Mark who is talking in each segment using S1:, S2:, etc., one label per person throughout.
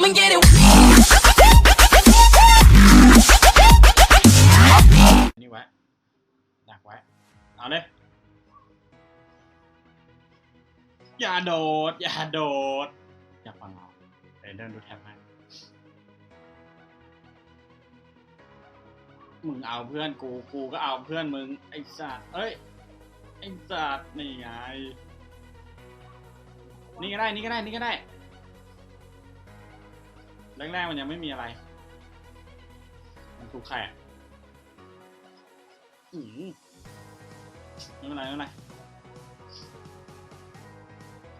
S1: come and get it.
S2: นี่ไว้ดักไว้ เอาเลย อย่าโดด อย่าโดด อย่าฟังเราเดี๋ยวเดินดูแท็บให้มึงเอาเพื่อนกู กูก็เอาเพื่อนมึง ไอ้สัตว์เอ้ย ไอ้สัตว์นี่ไง นี่ก็ได้ นี่ก็ได้ นี่ก็ได้ แรกๆมันยังไม่มีอะไร มันถูกแขกอืมไม่เป็นไรไม่เป็นไร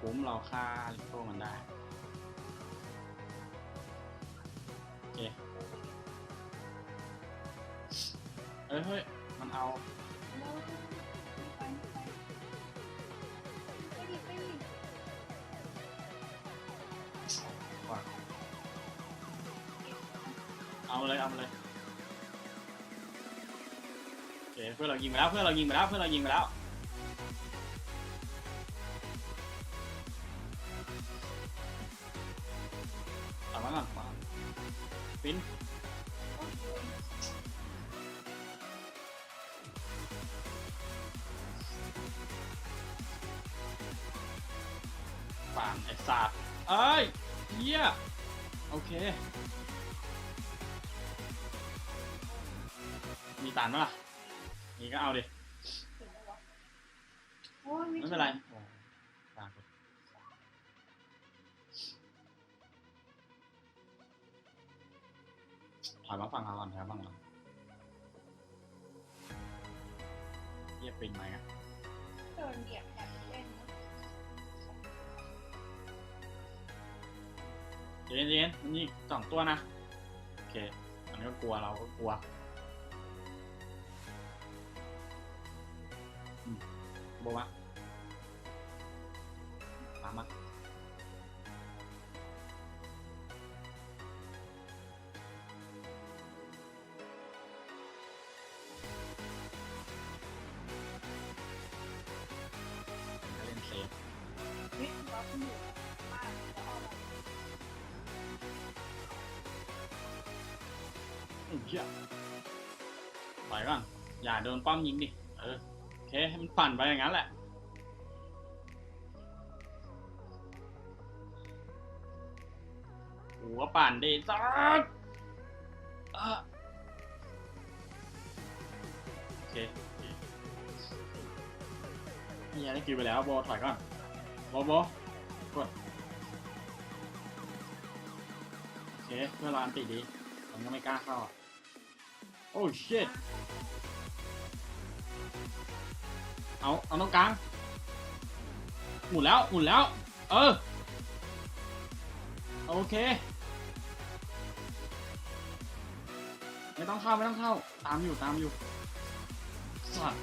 S2: ผมเราฆ่าลิโก้มันได้โอเคเอ้ยเฮ้ย มันเอา เอามาเลยเอามาเลยโอเคเพื่อนเรายิงไปแล้วเพื่อนเรายิงไปแล้วเพื่อนเรายิงไปแล้วเอามาก่อนมาฟินป่านไอ้สัตว์เอ้ยเหี้ยโอเค มีตันปะล่ะมีก็เอาดิไม่เป็นไรตามไปถอยมาฟังเราก่อนถอยมาฟังเราเยียบปิงไหมอะ
S3: โดนเหยียบแบบเล่น
S2: เย็นเย็นมันนี่สองตัวนะ โอเค อันนี้ก็กลัวเราก็กลัว โบวะตามมาเล่นเซฟ
S3: วิทย์ล็อกหนูมากแล้วเอาแบบ
S2: อืมเหี้ยปล่อยก่อนอย่าโดนป้อมยิงดิ เออ เคให้มันปั่นไปอย่างนั้นแหละ หัวปั่นดิซัดอะโอเคนี่ยังได้คิวไปแล้วโบถอยก่อนโบโบกดโอเคเพื่อรออันติดีผมก็ไม่กล้าเข้า โอ้ชิต เอาเอาตรงกลาง หมุนแล้วหมุนแล้ว เออ โอเค ไม่ต้องเข้าไม่ต้องเข้า ตามอยู่ตามอยู่สัตว์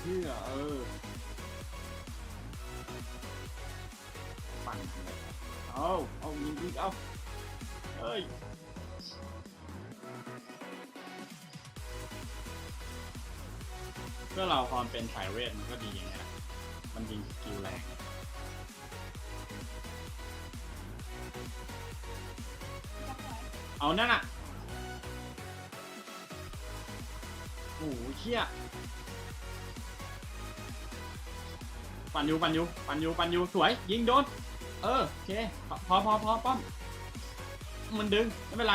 S2: เพื่อเออปั่นเอาเอายิงอีกเอาเฮ้ย เพื่อเราความเป็นสายเวทมันก็ดีอย่างเงี้ยมันยิงสกิลแรงเอานั่นอะโอ้โหเชี่ยปันยูปันยูปันยูปันยูสวย ยิงโดน เออโอเคพอพอพอพอป้อม มันดึง ไม่เป็นไร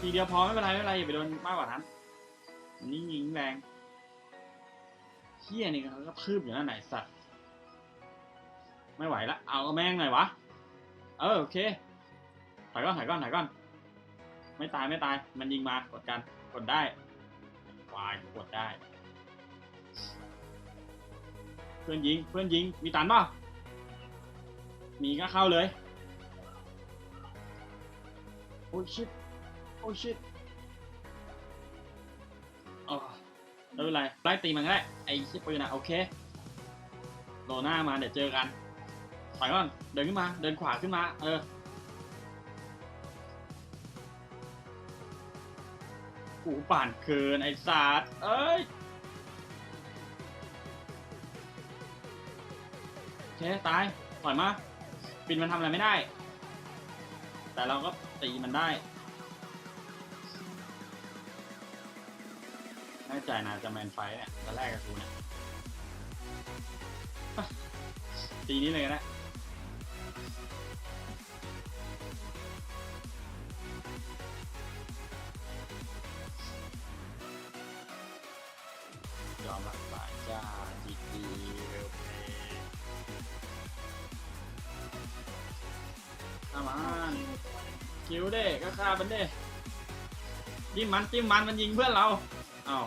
S2: ทีเดียวพอไม่เป็นไรไม่เป็นไรอย่าไปโดนมากกว่านั้นนนี้ยิงแรง เฮียนี่เขาก็คืบอยู่นั่นไหนสัตว์ ไม่ไหวละ เอาแม่งหน่อยวะ เออโอเคถอยก่อนถอยก่อนถอยก่อน ไม่ตายไม่ตาย มันยิงมากดกันกดได้วายกดได้ เพื่อนยิงเพื่อนยิงมีตันป่ามีก็เข้าเลย โอ้ชิตโอ้ชิต ไม่เป็นไรไล่ตีมันก็ได้ไอ้ชิปปืนอะโอเคโลหน้ามาเดี๋ยวเจอกันถอยก่อนเดินขึ้นมาเดินขวาขึ้นมา เออกูป่านคืนไอ้สัตว์เอ้ยโอเคตายถอยมาปินมันทำอะไรไม่ได้ แต่เราก็ตีมันได้ แน่ใจนะจะแมนไฟท์เนี่ยจะแรกกับกูเนี่ยตีนี้เลยก็ได้ยอมรับสาจ้าจีดีเวลเพย์ข้ามันคิวเด้ก็ฆ่ามันเด้จิ้มมันจิ้มมันมันยิงเพื่อนเราอ้าว